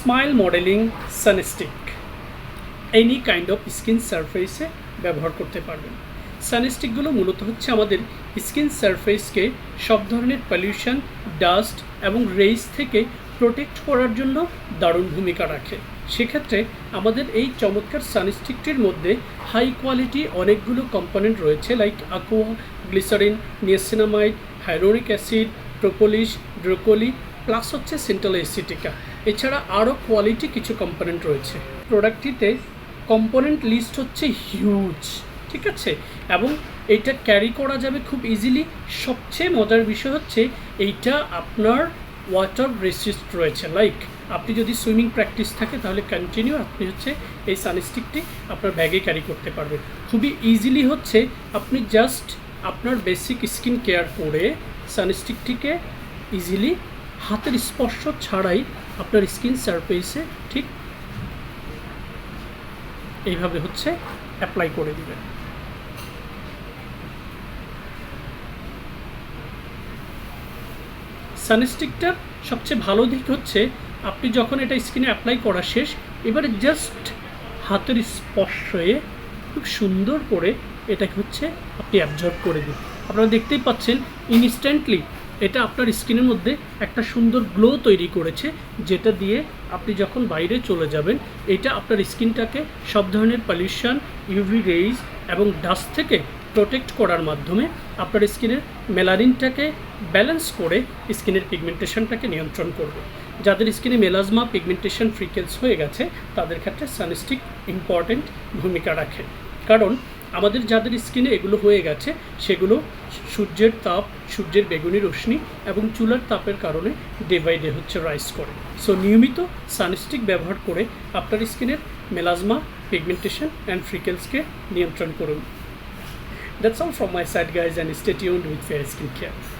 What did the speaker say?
Smile modelling sunstick any kind of skin সারফেসে ব্যবহার করতে পারবেন। সানস্টিকগুলো মূলত হচ্ছে আমাদের স্কিন সারফেসকে সব ধরনের পলিউশন ডাস্ট এবং রেইস থেকে প্রোটেক্ট করার জন্য দারুণ ভূমিকা রাখে। সেক্ষেত্রে আমাদের এই চমৎকার সানস্টিকটির মধ্যে হাই কোয়ালিটি অনেকগুলো কম্পোনেন্ট রয়েছে like aqua glycerin niacinamide hyaluronic acid propolis ড্রোকোলি plus হচ্ছে সেন্ট্রাল এসিটিকা এছাড়া আরও কোয়ালিটি কিছু কম্পোনেন্ট রয়েছে। প্রোডাক্টটিতে কম্পোনেন্ট লিস্ট হচ্ছে হিউজ ঠিক আছে? এবং এইটা ক্যারি করা যাবে খুব ইজিলি সবচেয়ে মজার বিষয় হচ্ছে এইটা আপনার ওয়াটার রেসিস্ট রয়েছে। লাইক আপনি যদি সুইমিং প্র্যাকটিস থাকে, তাহলে কন্টিনিউ আপনি হচ্ছে এই সানস্টিকটি আপনার ব্যাগে ক্যারি করতে পারবেন। খুবই ইজিলি হচ্ছে আপনি জাস্ট আপনার বেসিক স্কিন কেয়ার করে সানস্টিকটিকে ইজিলি হাতের স্পর্শ ছাড়াই আপনার স্কিন সারফেসে ঠিক এইভাবে হচ্ছে অ্যাপ্লাই করে দিবেন। সানস্টিকটার সবচেয়ে ভালো দিক হচ্ছে আপনি যখন এটা স্কিনে অ্যাপ্লাই করা শেষ, এবারে জাস্ট হাতের স্পর্শে খুব সুন্দর করে এটাকে হচ্ছে আপনি অ্যাবজর্ব করে দিন। আপনারা দেখতেই পাচ্ছেন ইনস্ট্যান্টলি এটা আপনার স্কিনের মধ্যে একটা সুন্দর গ্লো তৈরি করেছে, যেটা দিয়ে আপনি যখন বাইরে চলে যাবেন, এটা আপনার স্কিনটাকে সব ধরনের পলিউশন ইউভি রেইজ এবং ডাস্ট থেকে প্রোটেক্ট করার মাধ্যমে আপনার স্কিনের মেলারিনটাকে ব্যালেন্স করে স্কিনের পিগমেন্টেশনটাকে নিয়ন্ত্রণ করবে। যাদের স্কিনে মেলাজমা পিগমেন্টেশন ফ্রিকেন্স হয়ে গেছে, তাদের ক্ষেত্রে সানস্টিক ইম্পর্টেন্ট ভূমিকা রাখে। কারণ আমাদের যাদের স্কিনে এগুলো হয়ে গেছে, সেগুলো সূর্যের তাপ, সূর্যের বেগুনি রশ্মি এবং চুলার তাপের কারণে ডে বাই ডে হচ্ছে রাইস করে সো নিয়মিত সানস্টিক ব্যবহার করে আপনার স্কিনের মেলাজমা পিগমেন্টেশন অ্যান্ড ফ্রিকেলসকে নিয়ন্ত্রণ করুন that's all from my side guys and stay tuned with fair skin care.